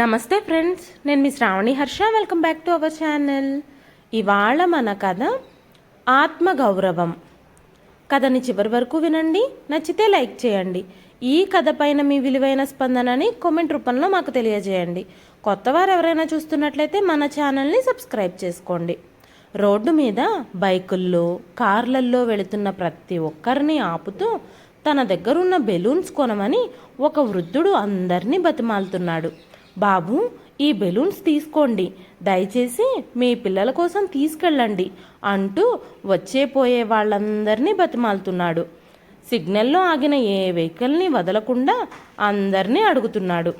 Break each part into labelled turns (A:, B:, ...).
A: నమస్తే ఫ్రెండ్స్ నేను మీ Sravani Harsha. Welcome back to our channel ఇవాళ మన కథ ఆత్మగౌరవం. కథని చివరి వరకు వినండి నచ్చితే లైక్ చేయండి. ఈ కథ పైన మీ విలువైన స్పందనని కామెంట్ రూపంలో మాకు తెలియజేయండి. కొత్తవారు ఎవరైనా చూస్తున్నట్లయితే మన ఛానల్ని సబ్స్క్రైబ్ చేసుకోండి. రోడ్డు మీద బైకుల్లో కార్లల్లో వెళుతున్న ప్రతి ఒక్కరిని ఆపుతూ తన దగ్గరున్న బెలూన్స్ కొనమని ఒక వృద్ధుడు అందరినీ బతిమాలుతున్నాడు. బాబు ఈ బెలూన్స్ తీసుకోండి. దయచేసి మీ పిల్లల కోసం తీసుకెళ్ళండి అంటూ వచ్చే పోయే వాళ్ళందరినీ బతిమాలుతున్నాడు. సిగ్నల్లో ఆగిన ఏ వెహికల్ని వదలకుండా అందరినీ అడుగుతున్నాడు.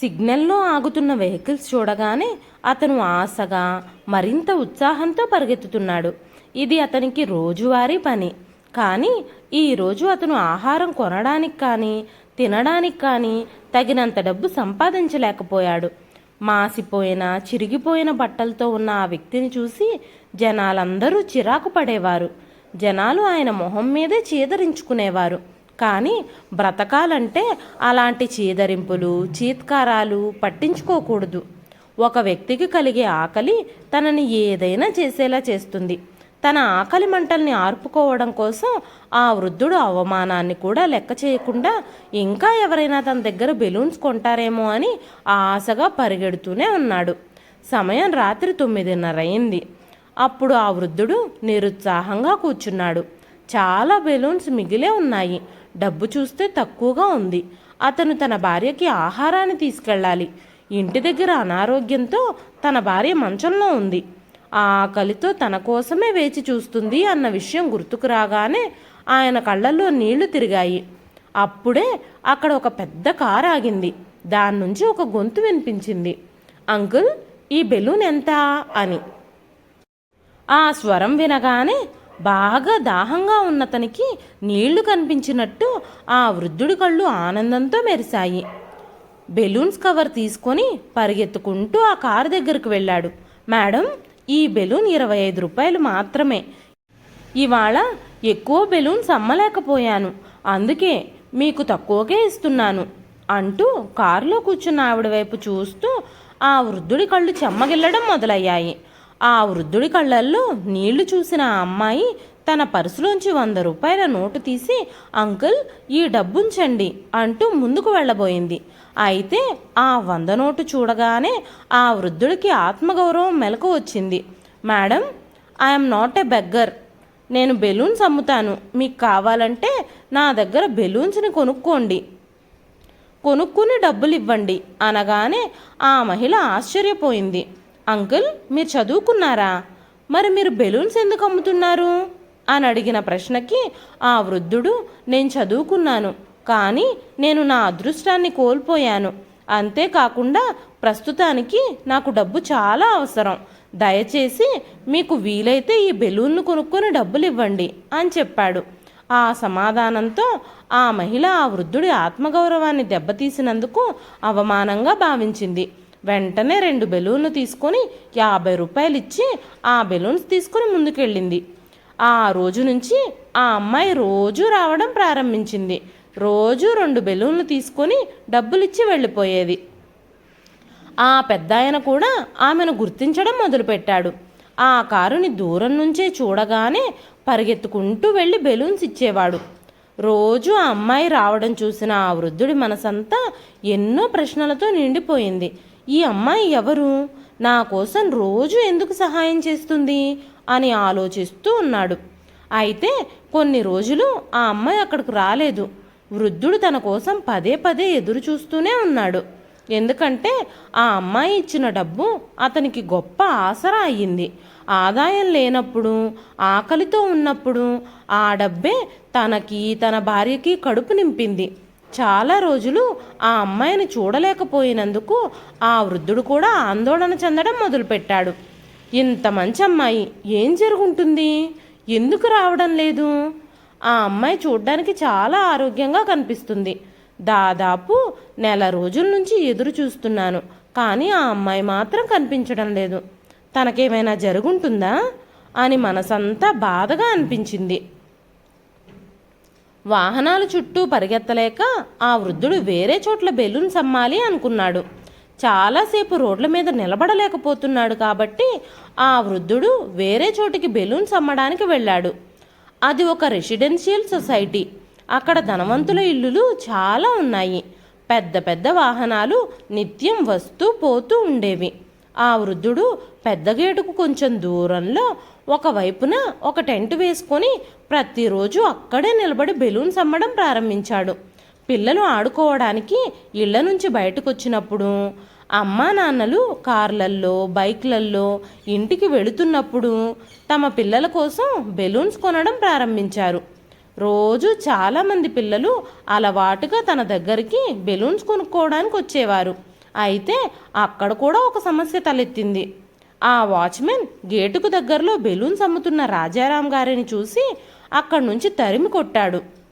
A: సిగ్నల్లో ఆగుతున్న వెహికల్స్ చూడగానే అతను ఆశగా మరింత ఉత్సాహంతో పరిగెత్తుతున్నాడు. ఇది అతనికి రోజువారీ పని. కానీ ఈరోజు అతను ఆహారం కొనడానికి కానీ తినడానికి కానీ తగినంత డబ్బు సంపాదించలేకపోయాడు. మాసిపోయిన చిరిగిపోయిన బట్టలతో ఉన్న ఆ వ్యక్తిని చూసి జనాలందరూ చిరాకు పడేవారు. జనాలు ఆయన మొహం మీదే చీదరించుకునేవారు. కానీ బ్రతకాలంటే అలాంటి చీదరింపులు చీత్కారాలు పట్టించుకోకూడదు. ఒక వ్యక్తికి కలిగే ఆకలి తనని ఏదైనా చేసేలా చేస్తుంది. తన ఆకలి మంటల్ని ఆర్పుకోవడం కోసం ఆ వృద్ధుడు అవమానాన్ని కూడా లెక్క చేయకుండా ఇంకా ఎవరైనా తన దగ్గర బెలూన్స్ కొంటారేమో అని ఆశగా పరిగెడుతూనే ఉన్నాడు. సమయం రాత్రి తొమ్మిదిన్నర అయింది అప్పుడు ఆ వృద్ధుడు నిరుత్సాహంగా కూర్చున్నాడు. చాలా బెలూన్స్ మిగిలే ఉన్నాయి. డబ్బు చూస్తే తక్కువగా ఉంది. అతను తన భార్యకి ఆహారాన్ని తీసుకెళ్ళాలి. ఇంటి దగ్గర అనారోగ్యంతో తన భార్య మంచంలో ఉంది. ఆ ఆకలితో తన కోసమే వేచి చూస్తుంది అన్న విషయం గుర్తుకు రాగానే ఆయన కళ్ళల్లో నీళ్ళు తిరిగాయి. అప్పుడే అక్కడ ఒక పెద్ద కారు ఆగింది. దాని నుంచి ఒక గొంతు వినిపించింది. అంకుల్ ఈ బెలూన్ ఎంత? అని. ఆ స్వరం వినగానే బాగా దాహంగా ఉన్నతనికి నీళ్ళు కనిపించినట్టు ఆ వృద్ధుడి కళ్ళు ఆనందంతో మెరిశాయి. బెలూన్స్ కవర్ తీసుకొని పరిగెత్తుకుంటూ ఆ కారు దగ్గరకు వెళ్ళాడు. మేడం ఈ బెలూన్ ఇరవై ఐదు రూపాయలు మాత్రమే. ఇవాళ ఎక్కువ బెలూన్స్ అమ్మలేకపోయాను అందుకే మీకు తక్కువకే ఇస్తున్నాను అంటూ కారులో కూర్చున్న ఆవిడ వైపు చూస్తూ ఆ వృద్ధుడి కళ్ళు చెమ్మగిల్లడం మొదలయ్యాయి. ఆ వృద్ధుడి కళ్ళల్లో నీళ్ళు చూసిన ఆ అమ్మాయి తన పర్సులోంచి వంద రూపాయల నోటు తీసి అంకుల్ ఈ డబ్బుంచండి అంటూ ముందుకు వెళ్ళబోయింది. అయితే ఆ వంద నోటు చూడగానే ఆ వృద్ధుడికి ఆత్మగౌరవం మెలకు వచ్చింది. Madam I'm not a beggar. నేను బెలూన్స్ అమ్ముతాను. మీకు కావాలంటే నా దగ్గర బెలూన్స్ని కొనుక్కోండి. కొనుక్కుని డబ్బులు ఇవ్వండి అనగానే ఆ మహిళ ఆశ్చర్యపోయింది. అంకుల్ మీరు చదువుకున్నారా? మరి మీరు బెలూన్స్ ఎందుకు అమ్ముతున్నారు? అని అడిగిన ప్రశ్నకి ఆ వృద్ధుడు నేను చదువుకున్నాను కానీ నేను నా అదృష్టాన్ని కోల్పోయాను. అంతేకాకుండా ప్రస్తుతానికి నాకు డబ్బు చాలా అవసరం. దయచేసి మీకు వీలైతే ఈ బెలూన్ను కొనుక్కొని డబ్బులు ఇవ్వండి అని చెప్పాడు. ఆ సమాధానంతో ఆ మహిళ ఆ వృద్ధుడి ఆత్మగౌరవాన్ని దెబ్బతీసినందుకు అవమానంగా భావించింది. వెంటనే రెండు బెలూన్లు తీసుకొని యాభై రూపాయలు ఇచ్చి ఆ బెలూన్స్ తీసుకొని ముందుకెళ్ళింది. ఆ రోజు నుంచి ఆ అమ్మాయి రోజు రావడం ప్రారంభించింది. రోజు రెండు బెలూన్లు తీసుకొని డబ్బులిచ్చి వెళ్ళిపోయేది. ఆ పెద్దాయన కూడా ఆమెను గుర్తించడం మొదలుపెట్టాడు. ఆ కారుని దూరం నుంచే చూడగానే పరిగెత్తుకుంటూ వెళ్ళి బెలూన్స్ ఇచ్చేవాడు. రోజు ఆ అమ్మాయి రావడం చూసిన ఆ వృద్ధుడి మనసంతా ఎన్నో ప్రశ్నలతో నిండిపోయింది. ఈ అమ్మాయి ఎవరు? నా కోసం రోజు ఎందుకు సహాయం చేస్తుంది? అని ఆలోచిస్తూ ఉన్నాడు. అయితే కొన్ని రోజులు ఆ అమ్మాయి అక్కడికి రాలేదు. వృద్ధుడు తన కోసం పదే పదే ఎదురు చూస్తూనే ఉన్నాడు. ఎందుకంటే ఆ అమ్మాయి ఇచ్చిన డబ్బు అతనికి గొప్ప ఆసరా అయ్యింది. ఆదాయం లేనప్పుడు ఆకలితో ఉన్నప్పుడు ఆ డబ్బే తనకి తన భార్యకి కడుపు నింపింది. చాలా రోజులు ఆ అమ్మాయిని చూడలేకపోయినందుకు ఆ వృద్ధుడు కూడా ఆందోళన చెందడం మొదలుపెట్టాడు. ఇంత మంచి అమ్మాయి ఏం జరుగుంటుంది? ఎందుకు రావడం లేదు? ఆ అమ్మాయి చూడ్డానికి చాలా ఆరోగ్యంగా కనిపిస్తుంది. దాదాపు నెల రోజుల నుంచి ఎదురు చూస్తున్నాను కానీ ఆ అమ్మాయి మాత్రం కనిపించడం లేదు. తనకేమైనా జరుగుంటుందా? అని మనసంతా బాధగా అనిపించింది. వాహనాలు చుట్టూ పరిగెత్తలేక ఆ వృద్ధుడు వేరే చోట్ల బెలూన్స్ అమ్మాలి అనుకున్నాడు. చాలాసేపు రోడ్ల మీద నిలబడలేకపోతున్నాడు కాబట్టి ఆ వృద్ధుడు వేరే చోటికి బెలూన్స్ అమ్మడానికి వెళ్ళాడు. అది ఒక రెసిడెన్షియల్ సొసైటీ. అక్కడ ధనవంతుల ఇల్లులు చాలా ఉన్నాయి. పెద్ద పెద్ద వాహనాలు నిత్యం వస్తూ పోతూ ఉండేవి. ఆ వృద్ధుడు పెద్ద గేటుకు కొంచెం దూరంలో ఒకవైపున ఒక టెంట్ వేసుకొని ప్రతిరోజు అక్కడే నిలబడి బెలూన్స్ అమ్మడం ప్రారంభించాడు. పిల్లలు ఆడుకోవడానికి ఇళ్ళ నుంచి బయటకు వచ్చినప్పుడు అమ్మా నాన్నలు కార్లల్లో బైక్లల్లో ఇంటికి వెళుతున్నప్పుడు తమ పిల్లల కోసం బెలూన్స్ కొనడం ప్రారంభించారు. రోజు చాలామంది పిల్లలు అలవాటుగా తన దగ్గరికి బెలూన్స్ కొనుక్కోవడానికి వచ్చేవారు. అయితే అక్కడ కూడా ఒక సమస్య తలెత్తింది. ఆ వాచ్మెన్ గేటుకు దగ్గరలో బెలూన్స్ అమ్ముతున్న రాజారాం గారిని చూసి అక్కడి నుంచి తరిమి కొట్టాడు.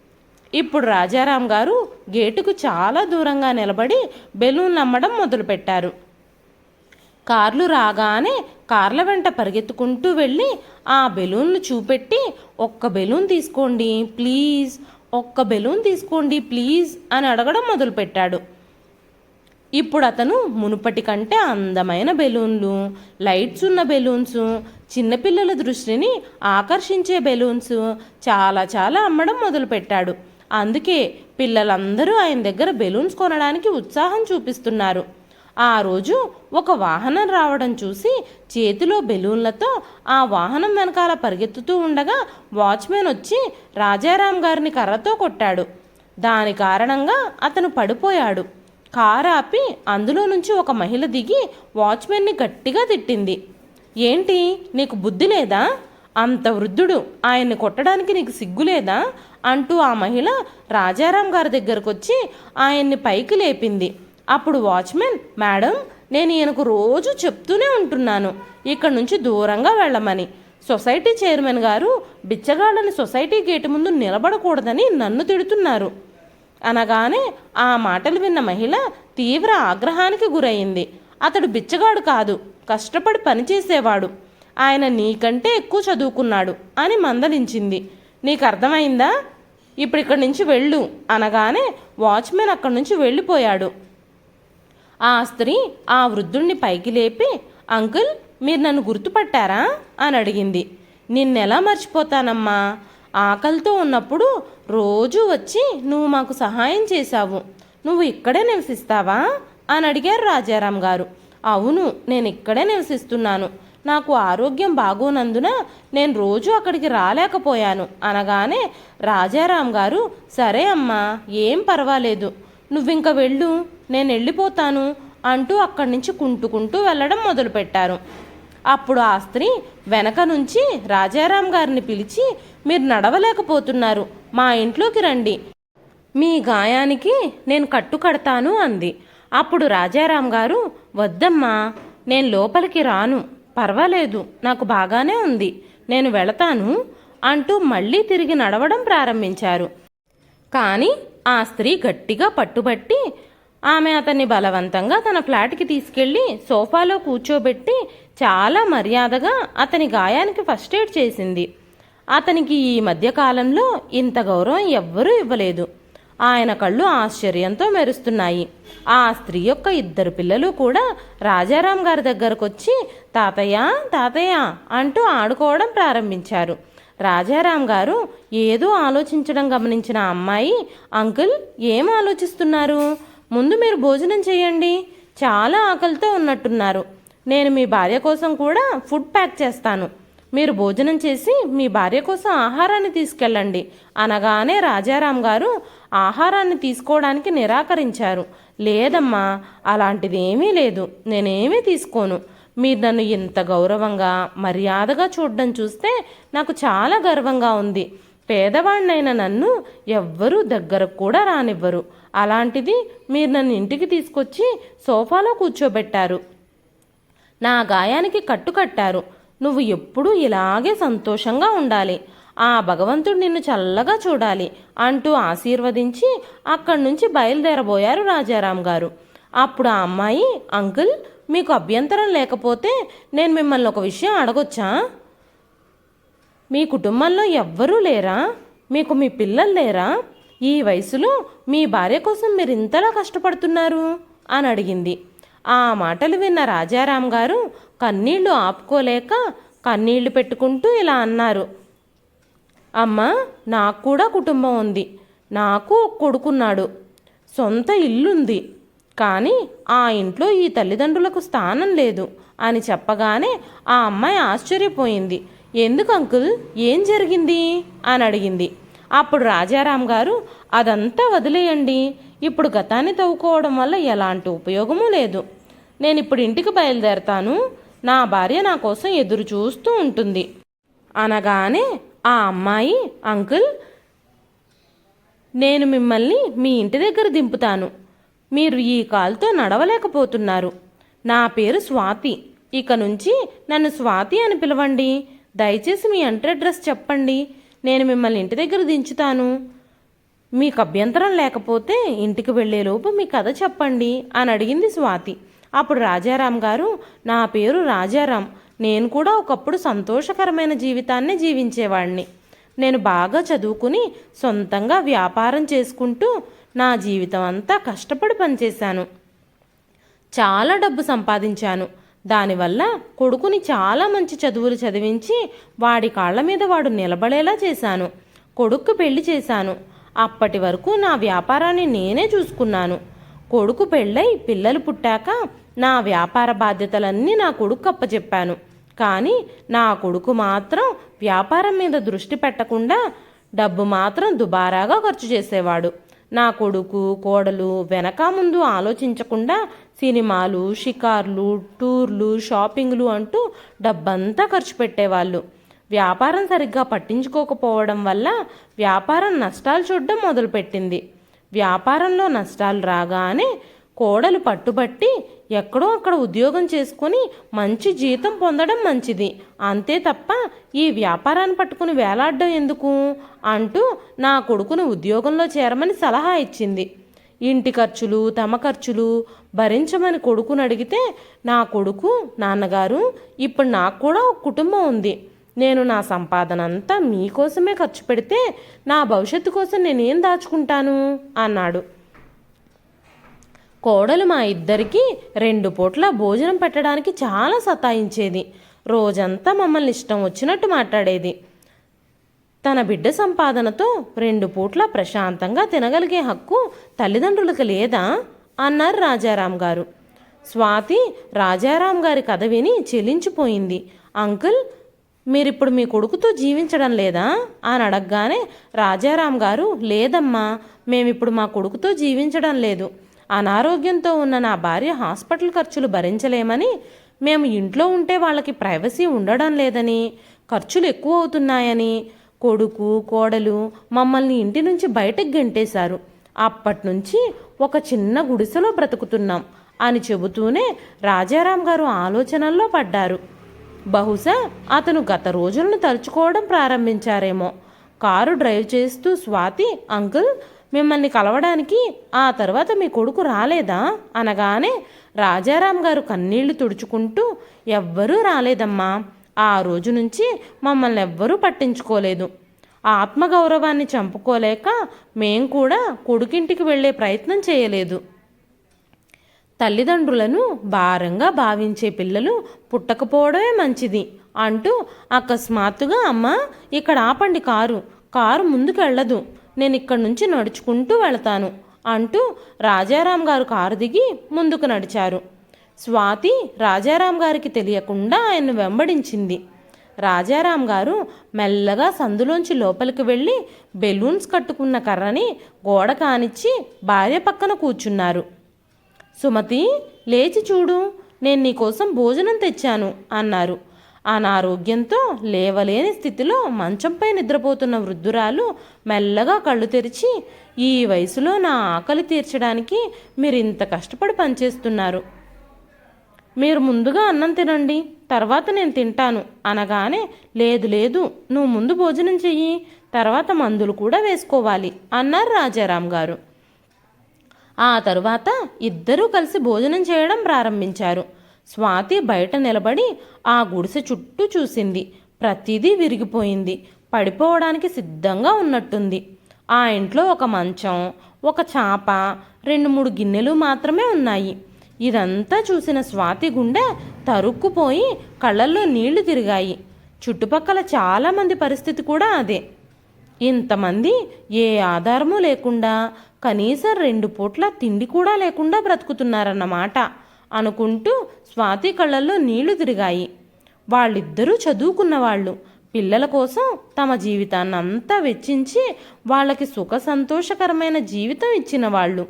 A: ఇప్పుడు రాజారాం గారు గేటుకు చాలా దూరంగా నిలబడి బెలూన్లు అమ్మడం మొదలుపెట్టారు. కార్లు రాగానే కార్ల వెంట పరిగెత్తుకుంటూ వెళ్ళి ఆ బెలూన్లు చూపెట్టి ఒక్క బెలూన్ తీసుకోండి ప్లీజ్ ఒక్క బెలూన్ తీసుకోండి ప్లీజ్ అని అడగడం మొదలుపెట్టాడు. ఇప్పుడు అతను మునుపటి కంటే అందమైన బెలూన్లు లైట్స్ ఉన్న బెలూన్స్ చిన్నపిల్లల దృష్టిని ఆకర్షించే బెలూన్స్ చాలా చాలా అమ్మడం మొదలుపెట్టాడు. అందుకే పిల్లలందరూ ఆయన దగ్గర బెలూన్స్ కొనడానికి ఉత్సాహం చూపిస్తున్నారు. ఆ రోజు ఒక వాహనం రావడం చూసి చేతిలో బెలూన్లతో ఆ వాహనం వెనకాల పరిగెత్తుతూ ఉండగా వాచ్మెన్ వచ్చి రాజారాం గారిని కర్రతో కొట్టాడు. దాని కారణంగా అతను పడిపోయాడు. కారు ఆపి అందులో నుంచి ఒక మహిళ దిగి వాచ్మెన్ని గట్టిగా తిట్టింది. ఏంటి నీకు బుద్ధి లేదా? అంత వృద్ధుడు ఆయన్ని కొట్టడానికి నీకు సిగ్గులేదా అంటూ ఆ మహిళ రాజారాం గారి దగ్గరకు వచ్చి ఆయన్ని పైకి లేపింది. అప్పుడు వాచ్మెన్ మేడం నేను ఈయనకు రోజు చెప్తూనే ఉంటున్నాను. ఇక్కడ నుంచి దూరంగా వెళ్ళమని. సొసైటీ చైర్మన్ గారు బిచ్చగాళ్ళని సొసైటీ గేటు ముందు నిలబడకూడదని నన్ను తిడుతున్నారు. అనగానే ఆ మాటలు విన్న మహిళ తీవ్ర ఆగ్రహానికి గురయింది అతడు బిచ్చగాడు కాదు కష్టపడి పనిచేసేవాడు. ఆయన నీకంటే ఎక్కువ చదువుకున్నాడు అని మందలించింది. నీకు అర్థమైందా? ఇప్పుడు ఇక్కడి నుంచి వెళ్ళు అనగానే వాచ్మెన్ అక్కడి నుంచి వెళ్ళిపోయాడు. ఆ స్త్రీ ఆ వృద్ధుణ్ణి పైకి లేపి అంకుల్ మీరు నన్ను గుర్తుపట్టారా? అని అడిగింది. నిన్నెలా మర్చిపోతానమ్మా? ఆకలితో ఉన్నప్పుడు రోజు వచ్చి నువ్వు మాకు సహాయం చేశావు. నువ్వు ఇక్కడే నివసిస్తావా? అని అడిగారు రాజారాం గారు. అవును నేను ఇక్కడే నివసిస్తున్నాను. నాకు ఆరోగ్యం బాగోనందున నేను రోజు అక్కడికి రాలేకపోయాను. అనగానే రాజారాం గారు సరే అమ్మా ఏం పర్వాలేదు. నువ్వింక వెళ్ళు నేను వెళ్ళిపోతాను అంటూ అక్కడి నుంచి కుంటుకుంటూ వెళ్ళడం మొదలుపెట్టారు. అప్పుడు ఆ స్త్రీ వెనక నుంచి రాజారాం గారిని పిలిచి మీరు నడవలేకపోతున్నారు మా ఇంట్లోకి రండి. మీ గాయానికి నేను కట్టు కడతాను అంది. అప్పుడు రాజారాం గారు వద్దమ్మా నేను లోపలికి రాను. పర్వాలేదు నాకు బాగానే ఉంది నేను వెళతాను అంటూ మళ్ళీ తిరిగి నడవడం ప్రారంభించారు. కానీ ఆ స్త్రీ గట్టిగా పట్టుబట్టి ఆమె అతన్ని బలవంతంగా తన ఫ్లాట్కి తీసుకెళ్ళి సోఫాలో కూర్చోబెట్టి చాలా మర్యాదగా అతని గాయానికి ఫస్ట్ ఎయిడ్ చేసింది. అతనికి ఈ మధ్యకాలంలో ఇంత గౌరవం ఎవ్వరూ ఇవ్వలేదు. ఆయన కళ్ళు ఆశ్చర్యంతో మెరుస్తున్నాయి. ఆ స్త్రీ యొక్క ఇద్దరు పిల్లలు కూడా రాజారాం గారి దగ్గరకు వచ్చి తాతయ్య తాతయ్య అంటూ ఆడుకోవడం ప్రారంభించారు. రాజారాం గారు ఏదో ఆలోచించడం గమనించిన అమ్మాయి అంకుల్ ఏం ఆలోచిస్తున్నారు? ముందు మీరు భోజనం చేయండి. చాలా ఆకలితో ఉన్నట్టున్నారు. నేను మీ భార్య కోసం కూడా ఫుడ్ ప్యాక్ చేస్తాను. మీరు భోజనం చేసి మీ భార్య కోసం ఆహారాన్ని తీసుకెళ్ళండి అనగానే రాజారాం గారు ఆహారాన్ని తీసుకోవడానికి నిరాకరించారు. లేదమ్మా అలాంటిది ఏమీ లేదు. నేనేమీ తీసుకోను. మీరు నన్ను ఇంత గౌరవంగా మర్యాదగా చూడడం చూస్తే నాకు చాలా గర్వంగా ఉంది. పేదవాడినైన నన్ను ఎవ్వరూ దగ్గరకు కూడా రానివ్వరు. అలాంటిది మీరు నన్ను ఇంటికి తీసుకొచ్చి సోఫాలో కూర్చోబెట్టారు. నా గాయానికి కట్టుకట్టారు నువ్వు ఎప్పుడూ ఇలాగే సంతోషంగా ఉండాలి. ఆ భగవంతుడు నిన్ను చల్లగా చూడాలి అంటూ ఆశీర్వదించి అక్కడి నుంచి బయలుదేరబోయారు రాజారాం గారు. అప్పుడు ఆ అమ్మాయి అంకుల్ మీకు అభ్యంతరం లేకపోతే నేను మిమ్మల్ని ఒక విషయం అడగొచ్చా? మీ కుటుంబంలో ఎవ్వరూ లేరా? మీకు మీ పిల్లలు లేరా? ఈ వయసులో మీ భార్య కోసం మీరు ఇంతలా కష్టపడుతున్నారు? అని అడిగింది. ఆ మాటలు విన్న రాజారాం గారు కన్నీళ్ళు ఆపుకోలేక కన్నీళ్ళు పెట్టుకుంటూ ఇలా అన్నారు. అమ్మా నాకు కూడా కుటుంబం ఉంది. నాకు ఒక కొడుకున్నాడు. సొంత ఇల్లుంది. కానీ ఆ ఇంట్లో ఈ తల్లిదండ్రులకు స్థానం లేదు అని చెప్పగానే ఆ అమ్మాయి ఆశ్చర్యపోయింది. ఎందుకు అంకుల్? ఏం జరిగింది? అని అడిగింది. అప్పుడు రాజారాం గారు అదంతా వదిలేయండి. ఇప్పుడు గతాన్ని తవ్వుకోవడం వల్ల ఎలాంటి ఉపయోగమూ లేదు. నేను ఇప్పుడు ఇంటికి బయలుదేరతాను. నా భార్య నా కోసం ఎదురు చూస్తూ ఉంటుంది. అనగానే ఆ అమ్మాయి అంకుల్ నేను మిమ్మల్ని మీ ఇంటి దగ్గర దింపుతాను. మీరు ఈ కాల్తో నడవలేకపోతున్నారు. నా పేరు స్వాతి. ఇక నుంచి నన్ను స్వాతి అని పిలవండి. దయచేసి మీ ఎంటర్ అడ్రస్ చెప్పండి. నేను మిమ్మల్ని ఇంటి దగ్గర దించుతాను. మీకు అభ్యంతరం లేకపోతే ఇంటికి వెళ్ళేలోపు మీ కథ చెప్పండి అని అడిగింది స్వాతి. అప్పుడు రాజారాం గారు నా పేరు రాజారాం. నేను కూడా ఒకప్పుడు సంతోషకరమైన జీవితాన్ని జీవించేవాడిని నేను బాగా చదువుకుని సొంతంగా వ్యాపారం చేసుకుంటూ నా జీవితం అంతా కష్టపడి పనిచేశాను. చాలా డబ్బు సంపాదించాను. దానివల్ల కొడుకుని చాలా మంచి చదువులు చదివించి వాడి కాళ్ళ మీద వాడు నిలబడేలా చేశాను. కొడుక్కు పెళ్ళి చేశాను. అప్పటి వరకు నా వ్యాపారాన్ని నేనే చూసుకున్నాను. కొడుకు పెళ్ళై పిల్లలు పుట్టాక నా వ్యాపార బాధ్యతలన్నీ నా కొడుకు అప్పచెప్పాను. కానీ నా కొడుకు మాత్రం వ్యాపారం మీద దృష్టి పెట్టకుండా డబ్బు మాత్రం దుబారాగా ఖర్చు చేసేవాడు. నా కొడుకు కోడలు వెనక ముందు ఆలోచించకుండా సినిమాలు షికార్లు టూర్లు షాపింగ్లు అంటూ డబ్బంతా ఖర్చు పెట్టేవాళ్ళు. వ్యాపారం సరిగ్గా పట్టించుకోకపోవడం వల్ల వ్యాపారం నష్టాలు చూడడం మొదలుపెట్టింది. వ్యాపారంలో నష్టాలు రాగానే కోడలు పట్టుబట్టి ఎక్కడో అక్కడ ఉద్యోగం చేసుకుని మంచి జీతం పొందడం మంచిది. అంతే తప్ప ఈ వ్యాపారాన్ని పట్టుకుని వేలాడడం ఎందుకు? అంటూ నా కొడుకును ఉద్యోగంలో చేరమని సలహా ఇచ్చింది. ఇంటి ఖర్చులు తమ ఖర్చులు భరించమని కొడుకుని అడిగితే నా కొడుకు నాన్నగారు ఇప్పుడు నాకు కూడా ఒక కుటుంబం ఉంది. నేను నా సంపాదన అంతా మీకోసమే ఖర్చు పెడితే నా భవిష్యత్తు కోసం నేనేం దాచుకుంటాను? అన్నాడు. కోడలు మా ఇద్దరికి రెండు పూట్ల భోజనం పెట్టడానికి చాలా సతాయించేది. రోజంతా మమ్మల్ని ఇష్టం వచ్చినట్టు మాట్లాడేది. తన బిడ్డ సంపాదనతో రెండు పూట్ల ప్రశాంతంగా తినగలిగే హక్కు తల్లిదండ్రులకు లేదా? అన్నారు రాజారాం గారు. స్వాతి రాజారాం గారి కథ విని చెలించిపోయింది. అంకుల్ మీరిప్పుడు మీ కొడుకుతో జీవించడం లేదా? అని అడగగానే రాజారాం గారు లేదమ్మా మేమిప్పుడు మా కొడుకుతో జీవించడం లేదు. అనారోగ్యంతో ఉన్న నా భార్య హాస్పిటల్ ఖర్చులు భరించలేమని మేము ఇంట్లో ఉంటే వాళ్ళకి ప్రైవసీ ఉండడం లేదని ఖర్చులు ఎక్కువ అవుతున్నాయని కొడుకు కోడలు మమ్మల్ని ఇంటి నుంచి బయటకు గెంటేశారు. అప్పటి నుంచి ఒక చిన్న గుడిసెలో బ్రతుకుతున్నాం అని చెబుతూనే రాజారాం గారు ఆలోచనల్లో పడ్డారు. బహుశా అతను గత రోజులను తలుచుకోవడం ప్రారంభించారేమో. కారు డ్రైవ్ చేస్తూ స్వాతి అంకుల్ మిమ్మల్ని కలవడానికి ఆ తర్వాత మీ కొడుకు రాలేదా? అనగానే రాజారాం గారు కన్నీళ్ళు తుడుచుకుంటూ ఎవ్వరూ రాలేదమ్మా. ఆ రోజు నుంచి మమ్మల్ని ఎవ్వరూ పట్టించుకోలేదు. ఆత్మగౌరవాన్ని చంపుకోలేక మేం కూడా కొడుకింటికి వెళ్ళే ప్రయత్నం చేయలేదు. తల్లిదండ్రులను భారంగా భావించే పిల్లలు పుట్టకపోవడమే మంచిది అంటూ అకస్మాత్తుగా అమ్మ ఇక్కడ ఆపండి కారు కారు ముందుకు వెళ్ళదు నేను ఇక్కడి నుంచి నడుచుకుంటూ వెళతాను అంటూ రాజారాం గారు కారు దిగి ముందుకు నడిచారు. స్వాతి రాజారాం గారికి తెలియకుండా ఆయన్ను వెంబడించింది. రాజారాం గారు మెల్లగా సందులోంచి లోపలికి వెళ్ళి బెలూన్స్ కట్టుకున్న కర్రని గోడ కానిచ్చి భార్య పక్కన కూర్చున్నారు. సుమతి లేచి చూడు నేను నీకోసం భోజనం తెచ్చాను అన్నారు. అనారోగ్యంతో లేవలేని స్థితిలో మంచంపై నిద్రపోతున్న వృద్ధురాలు మెల్లగా కళ్ళు తెరిచి ఈ వయసులో నా ఆకలి తీర్చడానికి మీరు ఇంత కష్టపడి పనిచేస్తున్నారు. మీరు ముందుగా అన్నం తినండి తర్వాత నేను తింటాను అనగానే లేదు లేదు నువ్వు ముందు భోజనం చెయ్యి తర్వాత మందులు కూడా వేసుకోవాలి అన్నారు రాజారాం గారు. ఆ తరువాత ఇద్దరూ కలిసి భోజనం చేయడం ప్రారంభించారు. స్వాతి బయట నిలబడి ఆ గుడిసె చుట్టూ చూసింది. ప్రతిదీ విరిగిపోయింది. పడిపోవడానికి సిద్ధంగా ఉన్నట్టుంది. ఆ ఇంట్లో ఒక మంచం ఒక చాప రెండు మూడు గిన్నెలు మాత్రమే ఉన్నాయి. ఇదంతా చూసిన స్వాతి గుండె తరుక్కుపోయి కళ్ళల్లో నీళ్ళు తిరిగాయి. చుట్టుపక్కల చాలామంది పరిస్థితి కూడా అదే. ఇంతమంది ఏ ఆధారము లేకుండా కనీసం రెండు పూట్ల తిండి కూడా లేకుండా బ్రతుకుతున్నారన్నమాట అనుకుంటూ స్వాతి కళ్ళల్లో నీళ్ళు తిరిగాయి. వాళ్ళిద్దరూ చదువుకున్న వాళ్ళు పిల్లల కోసం తమ జీవితాన్ని అంతా వెచ్చించి వాళ్ళకి సుఖ సంతోషకరమైన జీవితం ఇచ్చిన వాళ్ళు.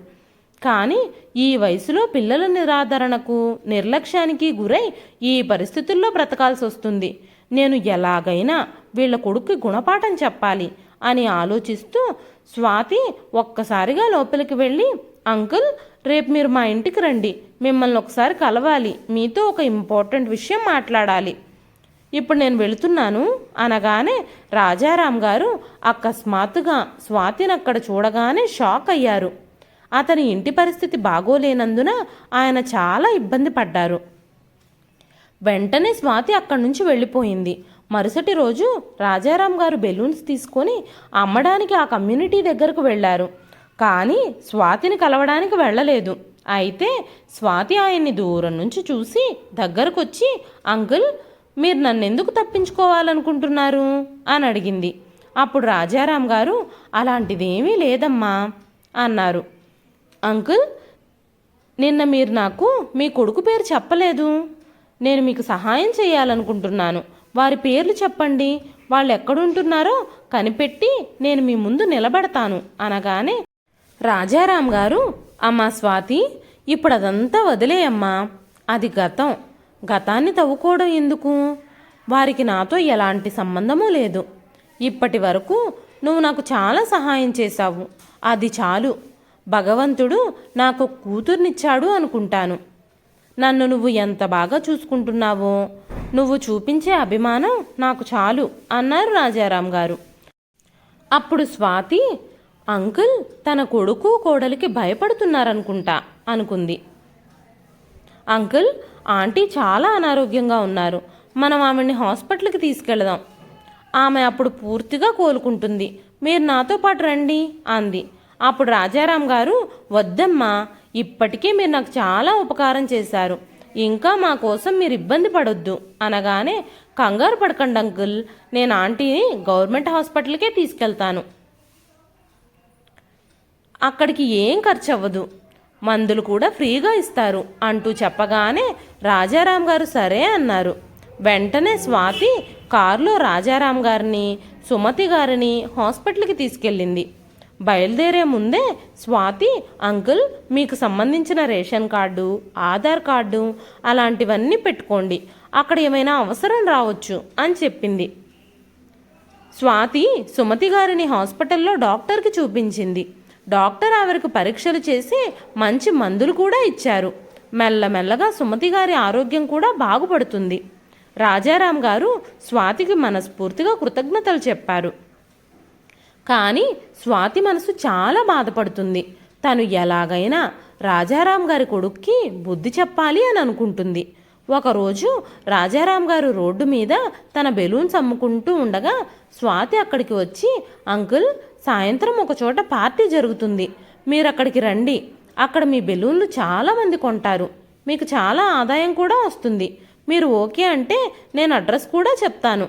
A: కానీ ఈ వయసులో పిల్లల నిరాదరణకు నిర్లక్ష్యానికి గురై ఈ పరిస్థితుల్లో బ్రతకాల్సి వస్తుంది నేను ఎలాగైనా వీళ్ళ కొడుక్కి గుణపాఠం చెప్పాలి. అని ఆలోచిస్తూ స్వాతి ఒక్కసారిగా లోపలికి వెళ్ళి అంకుల్ రేపు మీరు మా ఇంటికి రండి. మిమ్మల్ని ఒకసారి కలవాలి. మీతో ఒక ఇంపార్టెంట్ విషయం మాట్లాడాలి. ఇప్పుడు నేను వెళుతున్నాను అనగానే రాజారాం గారు అకస్మాత్తుగా స్వాతిని అక్కడ చూడగానే షాక్ అయ్యారు. అతని ఇంటి పరిస్థితి బాగోలేనందున ఆయన చాలా ఇబ్బంది పడ్డారు. వెంటనే స్వాతి అక్కడి నుంచి వెళ్ళిపోయింది. మరుసటి రోజు రాజారాం గారు బెలూన్స్ తీసుకొని అమ్మడానికి ఆ కమ్యూనిటీ దగ్గరకు వెళ్ళారు. కానీ స్వాతిని కలవడానికి వెళ్ళలేదు. అయితే స్వాతి ఆయన్ని దూరం నుంచి చూసి దగ్గరకొచ్చి అంకుల్ మీరు నన్ను ఎందుకు తప్పించుకోవాలనుకుంటున్నారు? అని అడిగింది. అప్పుడు రాజారాం గారు అలాంటిదేమీ లేదమ్మా అన్నారు. అంకుల్ నిన్న మీరు నాకు మీ కొడుకు పేరు చెప్పలేదు. నేను మీకు సహాయం చేయాలనుకుంటున్నాను. వారి పేర్లు చెప్పండి. వాళ్ళు ఎక్కడుంటున్నారో కనిపెట్టి నేను మీ ముందు నిలబడతాను అనగానే రాజారాం గారు అమ్మా స్వాతి ఇప్పుడు అదంతా వదిలేయమ్మా అది గతం. గతాన్ని తవ్వుకోవడం ఎందుకు? వారికి నాతో ఎలాంటి సంబంధమూ లేదు. ఇప్పటి వరకు నువ్వు నాకు చాలా సహాయం చేశావు. అది చాలు. భగవంతుడు నాకు కూతుర్నిచ్చాడు అనుకుంటాను. నన్ను నువ్వు ఎంత బాగా చూసుకుంటున్నావో నువ్వు చూపించే అభిమానం నాకు చాలు అన్నారు రాజారాం గారు. అప్పుడు స్వాతి అంకుల్ తన కొడుకు కోడలికి భయపడుతున్నారనుకుంటా అనుకుంది. అంకుల్ ఆంటీ చాలా అనారోగ్యంగా ఉన్నారు మనం ఆమెని హాస్పిటల్కి తీసుకెళదాం. ఆమె అప్పుడు పూర్తిగా కోలుకుంటుంది మీరు నాతో పాటు రండి అంది. అప్పుడు రాజారాం గారు వద్దమ్మా ఇప్పటికే మీరు నాకు చాలా ఉపకారం చేశారు. ఇంకా మా కోసం మీరు ఇబ్బంది పడొద్దు. అనగానే కంగారు పడకండి అంకుల్ నేను ఆంటీని గవర్నమెంట్ హాస్పిటల్కే తీసుకెళ్తాను. అక్కడికి ఏం ఖర్చు అవ్వదు మందులు కూడా ఫ్రీగా ఇస్తారు. అంటూ చెప్పగానే రాజారాం గారు సరే అన్నారు. వెంటనే స్వాతి కారులో రాజారాం గారిని సుమతి గారిని హాస్పిటల్కి తీసుకెళ్ళింది. బయలుదేరే ముందే స్వాతి అంకుల్ మీకు సంబంధించిన రేషన్ కార్డు ఆధార్ కార్డు అలాంటివన్నీ పెట్టుకోండి. అక్కడ ఏమైనా అవసరం రావచ్చు అని చెప్పింది. స్వాతి సుమతి గారిని హాస్పిటల్లో డాక్టర్కి చూపించింది. డాక్టర్ ఆవిడకు పరీక్షలు చేసి మంచి మందులు కూడా ఇచ్చారు. మెల్లమెల్లగా సుమతి గారి ఆరోగ్యం కూడా బాగుపడుతుంది. రాజారాం గారు స్వాతికి మనస్ఫూర్తిగా కృతజ్ఞతలు చెప్పారు. కానీ స్వాతి మనసు చాలా బాధపడుతుంది. తను ఎలాగైనా రాజారాం గారి కొడుక్కి బుద్ధి చెప్పాలి అని అనుకుంటుంది. ఒకరోజు రాజారాం గారు రోడ్డు మీద తన బెలూన్స్ అమ్ముకుంటూ ఉండగా స్వాతి అక్కడికి వచ్చి అంకుల్ సాయంత్రం ఒక చోట పార్టీ జరుగుతుంది. మీరు అక్కడికి రండి. అక్కడ మీ బెలూన్లు చాలామంది కొంటారు. మీకు చాలా ఆదాయం కూడా వస్తుంది. మీరు ఓకే అంటే నేను అడ్రస్ కూడా చెప్తాను.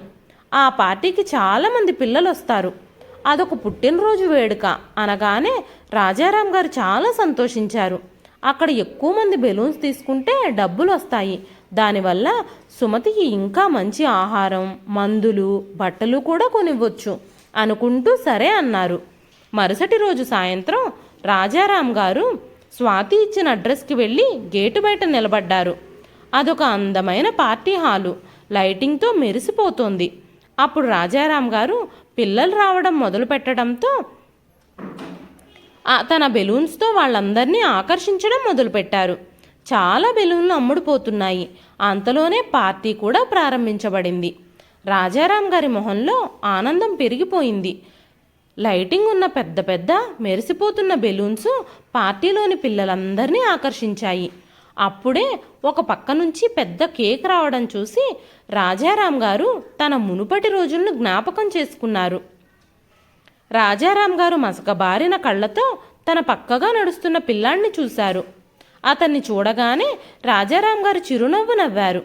A: ఆ పార్టీకి చాలామంది పిల్లలు వస్తారు. అదొక పుట్టినరోజు వేడుక అనగానే రాజారాం గారు చాలా సంతోషించారు. అక్కడ ఎక్కువ మంది బెలూన్స్ తీసుకుంటే డబ్బులు వస్తాయి. దానివల్ల సుమతికి ఇంకా మంచి ఆహారం మందులు బట్టలు కూడా కొనివ్వచ్చు అనుకుంటూ సరే అన్నారు. మరుసటి రోజు సాయంత్రం రాజారాం గారు స్వాతి ఇచ్చిన అడ్రస్కి వెళ్ళి గేటు బయట నిలబడ్డారు. అదొక అందమైన పార్టీ హాలు. లైటింగ్తో మెరిసిపోతోంది. అప్పుడు రాజారాం గారు పిల్లలు రావడం మొదలు పెట్టడంతో తన బెలూన్స్తో వాళ్ళందరినీ ఆకర్షించడం మొదలుపెట్టారు చాలా బెలూన్లు అమ్ముడుపోతున్నాయి. అంతలోనే పార్టీ కూడా ప్రారంభించబడింది. రాజారాం గారి మొహంలో ఆనందం పెరిగిపోయింది. లైటింగ్ ఉన్న పెద్ద పెద్ద మెరిసిపోతున్న బెలూన్స్ పార్టీలోని పిల్లలందరినీ ఆకర్షించాయి. అప్పుడే ఒక పక్క నుంచి పెద్ద కేక్ రావడం చూసి రాజారాం గారు తన మునుపటి రోజులను జ్ఞాపకం చేసుకున్నారు. రాజారాం గారు మసకబారిన కళ్ళతో తన పక్కగా నడుస్తున్న పిల్లాన్ని చూశారు. అతన్ని చూడగానే రాజారాం గారు చిరునవ్వు నవ్వారు.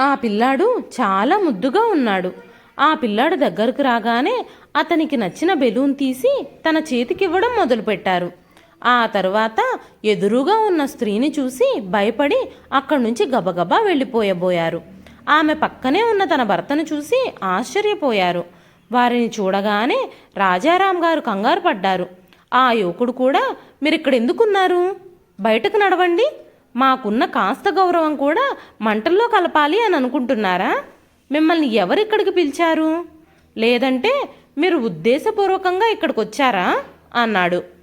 A: ఆ పిల్లాడు చాలా ముద్దుగా ఉన్నాడు. ఆ పిల్లాడు దగ్గరకు రాగానే అతనికి నచ్చిన బెలూన్ తీసి తన చేతికివ్వడం మొదలుపెట్టారు. ఆ తర్వాత ఎదురుగా ఉన్న స్త్రీని చూసి భయపడి అక్కడి నుంచి గబగబా వెళ్ళిపోయబోయారు. ఆమె పక్కనే ఉన్న తన భర్తను చూసి ఆశ్చర్యపోయారు. వారిని చూడగానే రాజారాం గారు కంగారు పడ్డారు. ఆ యువకుడు కూడా మీరు ఇక్కడ ఎందుకున్నారు బయటకు నడవండి. మాకున్న కాస్త గౌరవం కూడా మంటల్లో కలపాలి అని అనుకుంటున్నారా? మిమ్మల్ని ఎవరిక్కడికి పిలిచారు? లేదంటే మీరు ఉద్దేశపూర్వకంగా ఇక్కడికి వచ్చారా అన్నాడు.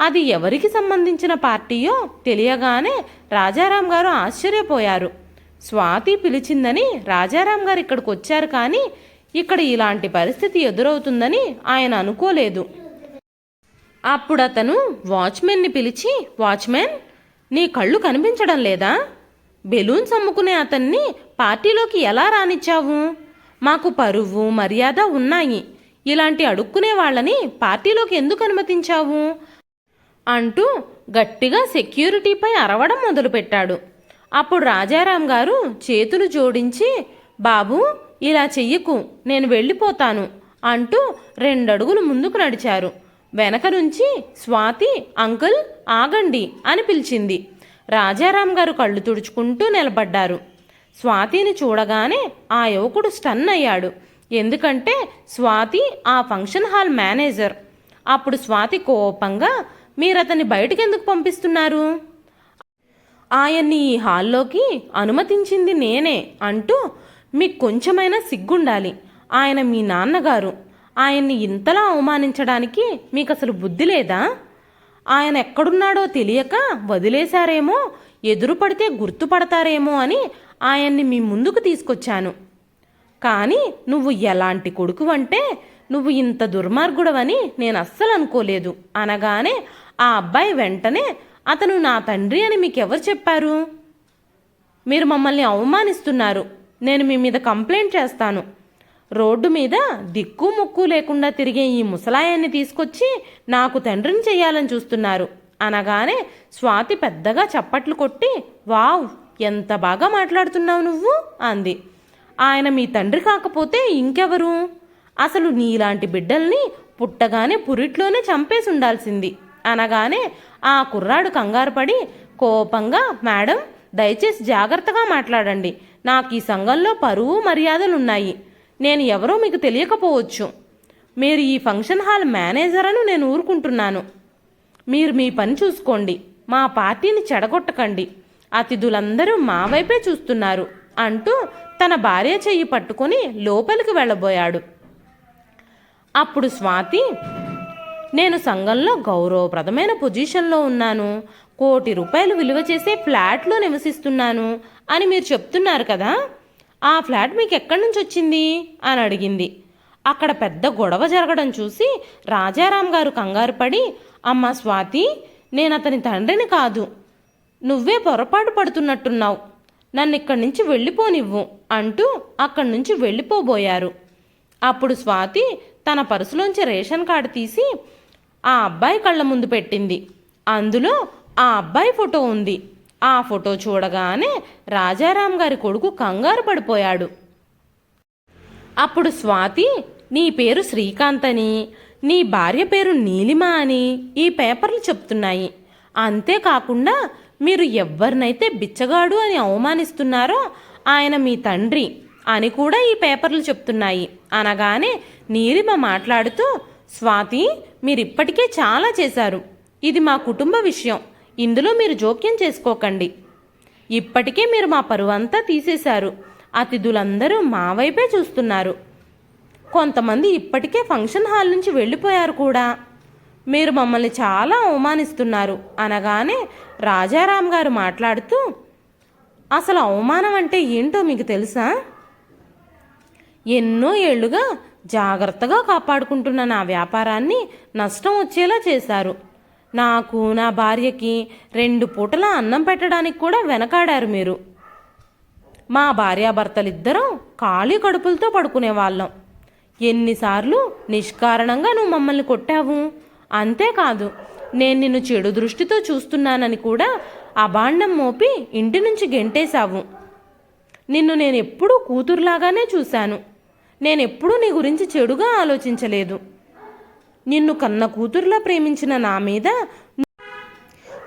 A: అది ఎవరికి సంబంధించిన పార్టీయో తెలియగానే రాజారాం గారు ఆశ్చర్యపోయారు. స్వాతి పిలిచిందని రాజారాం గారు ఇక్కడికి వచ్చారు కానీ ఇక్కడ ఇలాంటి పరిస్థితి ఎదురవుతుందని ఆయన అనుకోలేదు. అప్పుడు అతను వాచ్మెన్ని పిలిచి వాచ్మెన్ నీ కళ్ళు కనిపించడం లేదా? బెలూన్స్ అమ్ముకునే అతన్ని పార్టీలోకి ఎలా రానిచ్చావు? మాకు పరువు మర్యాద ఉన్నాయి. ఇలాంటి అడుక్కునే వాళ్ళని పార్టీలోకి ఎందుకు అనుమతించావు? అంటూ గట్టిగా సెక్యూరిటీపై అరవడం మొదలుపెట్టాడు. అప్పుడు రాజారాం గారు చేతులు జోడించి బాబు ఇలా చెయ్యకు నేను వెళ్ళిపోతాను అంటూ రెండడుగులు ముందుకు నడిచారు. వెనక నుంచి స్వాతి అంకుల్ ఆగండి అని పిలిచింది. రాజారాం గారు కళ్ళు తుడుచుకుంటూ నిలబడ్డారు. స్వాతిని చూడగానే ఆ యువకుడు స్టన్ అయ్యాడు. ఎందుకంటే స్వాతి ఆ ఫంక్షన్ హాల్ మేనేజర్. అప్పుడు స్వాతి కోపంగా మీరు అతన్ని బయటకు ఎందుకు పంపిస్తున్నారు? ఆయన్ని ఈ హాల్లోకి అనుమతించింది నేనే అంటూ మీకు కొంచెమైనా సిగ్గుండాలి. ఆయన మీ నాన్నగారు. ఆయన్ని ఇంతలా అవమానించడానికి మీకు అసలు బుద్ధి లేదా? ఆయన ఎక్కడున్నాడో తెలియక వదిలేశారేమో ఎదురు పడితే గుర్తుపడతారేమో అని ఆయన్ని మీ ముందుకు తీసుకొచ్చాను. కానీ నువ్వు ఎలాంటి కొడుకు అంటే నువ్వు ఇంత దుర్మార్గుడవని నేను అస్సలు అనుకోలేదు అనగానే ఆ అబ్బాయి వెంటనే అతను నా తండ్రి అని మీకెవరు చెప్పారు? మీరు మమ్మల్ని అవమానిస్తున్నారు. నేను మీ మీద కంప్లైంట్ చేస్తాను. రోడ్డు మీద దిక్కు ముక్కు లేకుండా తిరిగే ఈ ముసలాయాన్ని తీసుకొచ్చి నాకు తండ్రిని చేయాలని చూస్తున్నారు. అనగానే స్వాతి పెద్దగా చప్పట్లు కొట్టి వావ్ ఎంత బాగా మాట్లాడుతున్నావు నువ్వు? అంది. ఆయన మీ తండ్రి కాకపోతే ఇంకెవరు? అసలు నీలాంటి బిడ్డల్ని పుట్టగానే పురిట్లోనే చంపేసి ఉండాల్సింది. అనగానే ఆ కుర్రాడు కంగారు పడి కోపంగా మేడం దయచేసి జాగ్రత్తగా మాట్లాడండి. నాకు ఈ సంఘంలో పరువు మర్యాదలున్నాయి. నేను ఎవరో మీకు తెలియకపోవచ్చు. మీరు ఈ ఫంక్షన్ హాల్ మేనేజర్ అని నేను ఊరుకుంటున్నాను. మీరు మీ పని చూసుకోండి. మా పార్టీని చెడగొట్టకండి. అతిథులందరూ మా వైపే చూస్తున్నారు అంటూ తన భార్య చెయ్యి పట్టుకొని లోపలికి వెళ్ళబోయాడు. అప్పుడు స్వాతి నేను సంఘంలో గౌరవప్రదమైన పొజిషన్లో ఉన్నాను. కోటి రూపాయలు విలువ చేసే ఫ్లాట్లో నివసిస్తున్నాను అని మీరు చెప్తున్నారు కదా? ఆ ఫ్లాట్ మీకు ఎక్కడి నుంచి వచ్చింది? అని అడిగింది. అక్కడ పెద్ద గొడవ జరగడం చూసి రాజారాం గారు కంగారు పడి అమ్మ స్వాతి నేను అతని తండ్రిని కాదు. నువ్వే పొరపాటు పడుతున్నట్టున్నావు. నన్ను ఇక్కడి నుంచి వెళ్ళిపోనివ్వు అంటూ అక్కడి నుంచి వెళ్ళిపోబోయారు. అప్పుడు స్వాతి తన పర్సులోంచి రేషన్ కార్డు తీసి ఆ అబ్బాయి కళ్ళ ముందు పెట్టింది. అందులో ఆ అబ్బాయి ఫోటో ఉంది. ఆ ఫోటో చూడగానే రాజారాం గారి కొడుకు కంగారు పడిపోయాడు. అప్పుడు స్వాతి నీ పేరు శ్రీకాంత్ అని నీ భార్య పేరు నీలిమ అని ఈ పేపర్లు చెప్తున్నాయి. అంతేకాకుండా మీరు ఎవరినైతే బిచ్చగాడు అని అవమానిస్తున్నారో ఆయన మీ తండ్రి అని కూడా ఈ పేపర్లు చెప్తున్నాయి. అనగానే నీలిమ మాట్లాడుతూ స్వాతి మీరిప్పటికే చాలా చేశారు. ఇది మా కుటుంబ విషయం. ఇందులో మీరు జోక్యం చేసుకోకండి. ఇప్పటికే మీరు మా పరువంతా తీసేశారు. అతిథులందరూ మా వైపే చూస్తున్నారు. కొంతమంది ఇప్పటికే ఫంక్షన్ హాల్ నుంచి వెళ్ళిపోయారు కూడా. మీరు మమ్మల్ని చాలా అవమానిస్తున్నారు. అనగానే రాజారాం గారు మాట్లాడుతూ అసలు అవమానం అంటే ఏంటో మీకు తెలుసా? ఎన్నో ఏళ్ళుగా జాగ్రత్తగా కాపాడుకుంటున్న నా వ్యాపారాన్ని నష్టం వచ్చేలా చేశారు. నాకు నా భార్యకి రెండు పూటల అన్నం పెట్టడానికి కూడా వెనకాడారు మీరు. మా భార్యాభర్తలిద్దరం ఖాళీ కడుపులతో పడుకునేవాళ్ళం. ఎన్నిసార్లు నిష్కారణంగా నువ్వు మమ్మల్ని కొట్టావు? అంతేకాదు నేను నిన్ను చెడు దృష్టితో చూస్తున్నానని కూడా అభాండం మోపి ఇంటి నుంచి గెంటేశావు. నిన్ను నేను ఎప్పుడూ కూతురులాగానే చూశాను. నేనెప్పుడూ నీ గురించి చెడుగా ఆలోచించలేదు. నిన్ను కన్న కూతురులా ప్రేమించిన నా మీద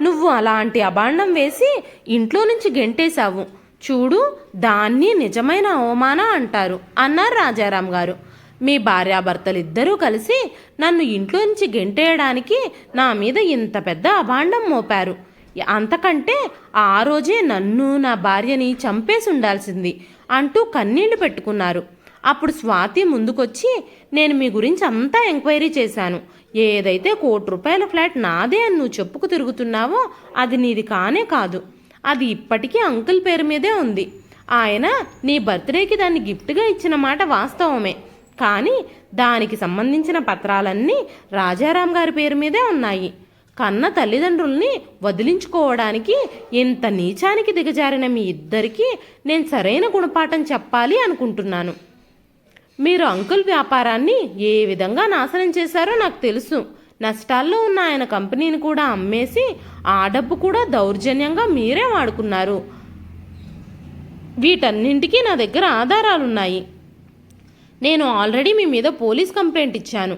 A: నువ్వు అలాంటి అభాండం వేసి ఇంట్లో నుంచి గెంటేశావు. చూడు దాన్ని నిజమైన అవమాన అంటారు అన్నారు రాజారాం గారు. మీ భార్యాభర్తలిద్దరూ కలిసి నన్ను ఇంట్లో నుంచి గెంటేయడానికి నా మీద ఇంత పెద్ద అభాండం మోపారు. అంతకంటే ఆ రోజే నన్ను నా భార్యని చంపేసి ఉండాల్సింది అంటూ కన్నీళ్ళు పెట్టుకున్నారు. అప్పుడు స్వాతి ముందుకొచ్చి నేను మీ గురించి అంతా ఎంక్వైరీ చేశాను. ఏదైతే కోటి రూపాయల ఫ్లాట్ నాదే అని నువ్వు చెప్పుకు తిరుగుతున్నావో అది నీది కానే కాదు. అది ఇప్పటికీ అంకుల్ పేరు మీదే ఉంది. ఆయన నీ బర్త్డేకి దాన్ని గిఫ్ట్గా ఇచ్చిన మాట వాస్తవమే. కానీ దానికి సంబంధించిన పత్రాలన్నీ రాజారాం గారి పేరు మీదే ఉన్నాయి. కన్న తల్లిదండ్రుల్ని వదిలించుకోవడానికి ఇంత నీచానికి దిగజారిన మీ ఇద్దరికీ నేను సరైన గుణపాఠం చెప్పాలి అనుకుంటున్నాను. మీరు అంకుల్ వ్యాపారాన్ని ఏ విధంగా నాశనం చేశారో నాకు తెలుసు. నష్టాల్లో ఉన్న ఆయన కంపెనీని కూడా అమ్మేసి ఆ డబ్బు కూడా దౌర్జన్యంగా మీరే వాడుకున్నారు. వీటన్నింటికీ నా దగ్గర ఆధారాలున్నాయి. నేను ఆల్రెడీ మీ మీద పోలీస్ కంప్లైంట్ ఇచ్చాను.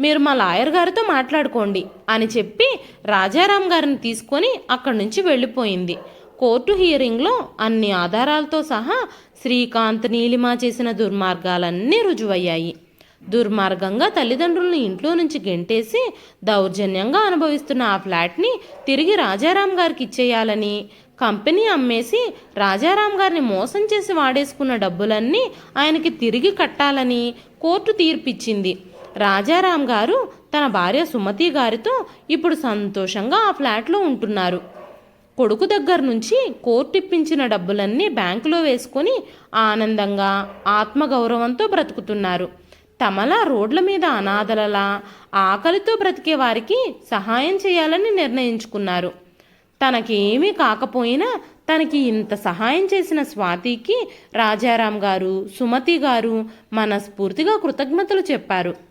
A: మీరు మా లాయర్ గారితో మాట్లాడుకోండి అని చెప్పి రాజారాం గారిని తీసుకొని అక్కడి నుంచి వెళ్ళిపోయింది. కోర్టు హియరింగ్లో అన్ని ఆధారాలతో సహా శ్రీకాంత్ నీలిమ చేసిన దుర్మార్గాలన్నీ రుజువయ్యాయి. దుర్మార్గంగా తల్లిదండ్రులను ఇంట్లో నుంచి గెంటేసి దౌర్జన్యంగా అనుభవిస్తున్న ఆ ఫ్లాట్ని తిరిగి రాజారాం గారికి ఇచ్చేయాలని కంపెనీ అమ్మేసి రాజారాం గారిని మోసం చేసి వాడేసుకున్న డబ్బులన్నీ ఆయనకి తిరిగి కట్టాలని కోర్టు తీర్పిచ్చింది. రాజారాం గారు తన భార్య సుమతి గారితో ఇప్పుడు సంతోషంగా ఆ ఫ్లాట్లో ఉంటున్నారు. కొడుకు దగ్గర నుంచి కోర్టిప్పించిన డబ్బులన్నీ బ్యాంకులో వేసుకొని ఆనందంగా ఆత్మగౌరవంతో బ్రతుకుతున్నారు. తమలా రోడ్ల మీద అనాథలలా ఆకలితో బ్రతికే వారికి సహాయం చేయాలని నిర్ణయించుకున్నారు. తనకేమీ కాకపోయినా తనకి ఇంత సహాయం చేసిన స్వాతికి రాజారాం గారు సుమతి గారు మనస్ఫూర్తిగా కృతజ్ఞతలు చెప్పారు.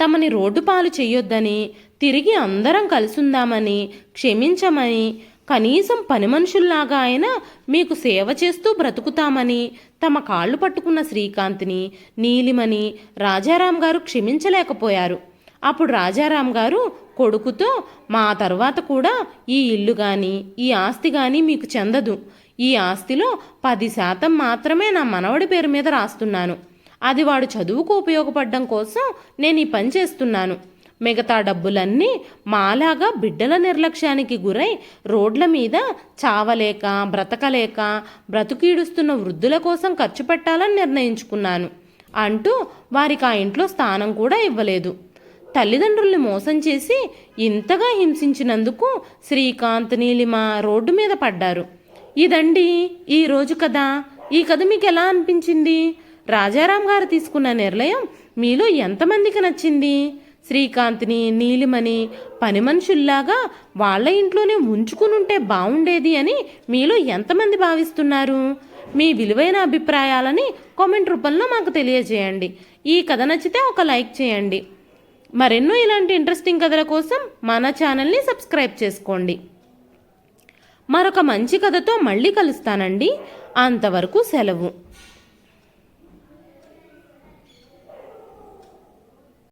A: తమని రోడ్డు పాలు చేయొద్దని తిరిగి అందరం కలిసుందామని క్షమించమని కనీసం పని మనుషుల్లాగా అయినా మీకు సేవ చేస్తూ బ్రతుకుతామని తమ కాళ్ళు పట్టుకున్న శ్రీకాంత్ని నీలిమని రాజారాం గారు క్షమించలేకపోయారు. అప్పుడు రాజారాం గారు కొడుకుతో మా తర్వాత కూడా ఈ ఇల్లు కానీ ఈ ఆస్తి కానీ మీకు చెందదు. ఈ ఆస్తిలో పది శాతం మాత్రమే నా మనవడి పేరు మీద రాస్తున్నాను. అది వాడు చదువుకు ఉపయోగపడడం కోసం నేను ఈ పని చేస్తున్నాను. మిగతా డబ్బులన్నీ మాలాగా బిడ్డల నిర్లక్ష్యానికి గురై రోడ్ల మీద చావలేక బ్రతకలేక బ్రతుకీడుస్తున్న వృద్ధుల కోసం ఖర్చు పెట్టాలని నిర్ణయించుకున్నాను అంటూ వారికి ఆ ఇంట్లో స్థానం కూడా ఇవ్వలేదు. తల్లిదండ్రుల్ని మోసం చేసి ఇంతగా హింసించినందుకు శ్రీకాంత్ నీలిమ రోడ్డు మీద పడ్డారు. ఇదండి ఈ రోజు కథ. ఈ కథ మీకు ఎలా అనిపించింది? రాజారాం గారు తీసుకున్న నిర్ణయం మీలో ఎంతమందికి నచ్చింది? శ్రీకాంత్ని నీలిమని పని మనుషుల్లాగా వాళ్ళ ఇంట్లోనే ఉంచుకునుంటే బాగుండేది అని మీలో ఎంతమంది భావిస్తున్నారు? మీ విలువైన అభిప్రాయాలని కామెంట్ రూపంలో మాకు తెలియజేయండి. ఈ కథ నచ్చితే ఒక లైక్ చేయండి. మరెన్నో ఇలాంటి ఇంట్రెస్టింగ్ కథల కోసం మన ఛానల్ని సబ్స్క్రైబ్ చేసుకోండి. మరొక మంచి కథతో మళ్ళీ కలుస్తానండి. అంతవరకు సెలవు.